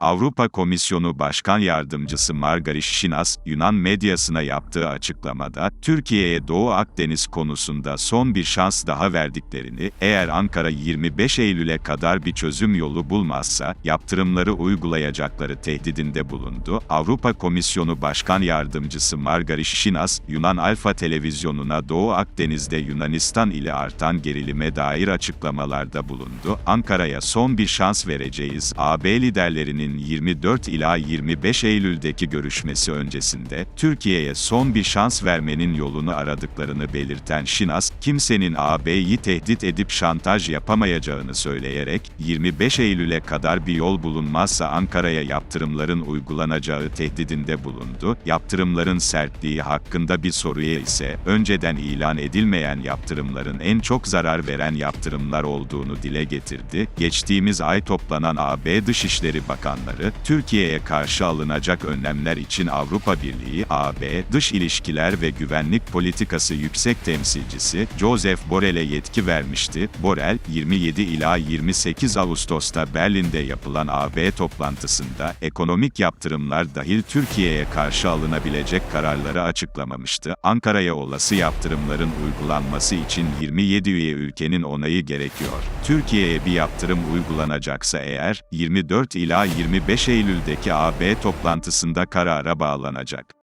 Avrupa Komisyonu Başkan Yardımcısı Margarish Shinas, Yunan medyasına yaptığı açıklamada, Türkiye'ye Doğu Akdeniz konusunda son bir şans daha verdiklerini, eğer Ankara 25 Eylül'e kadar bir çözüm yolu bulmazsa, yaptırımları uygulayacakları tehdidinde bulundu. Avrupa Komisyonu Başkan Yardımcısı Margarish Shinas, Yunan Alfa Televizyonu'na Doğu Akdeniz'de Yunanistan ile artan gerilime dair açıklamalarda bulundu. Ankara'ya son bir şans vereceğiz. AB liderlerinin 24 ila 25 Eylül'deki görüşmesi öncesinde, Türkiye'ye son bir şans vermenin yolunu aradıklarını belirten Şinas, kimsenin AB'yi tehdit edip şantaj yapamayacağını söyleyerek, 25 Eylül'e kadar bir yol bulunmazsa Ankara'ya yaptırımların uygulanacağı tehdidinde bulundu. Yaptırımların sertliği hakkında bir soruya ise, önceden ilan edilmeyen yaptırımların en çok zarar veren yaptırımlar olduğunu dile getirdi. Geçtiğimiz ay toplanan AB Dışişleri Bakanları, Türkiye'ye karşı alınacak önlemler için Avrupa Birliği, AB, Dış İlişkiler ve Güvenlik Politikası Yüksek Temsilcisi, Joseph Borrell'e yetki vermişti. Borrell, 27 ila 28 Ağustos'ta Berlin'de yapılan AB toplantısında, ekonomik yaptırımlar dahil Türkiye'ye karşı alınabilecek kararları açıklamamıştı. Ankara'ya olası yaptırımların uygulanması için 27 üye ülkenin onayı gerekiyor. Türkiye'ye bir yaptırım uygulanacaksa eğer, 24 ila 25 Eylül'deki AB toplantısında karara bağlanacak.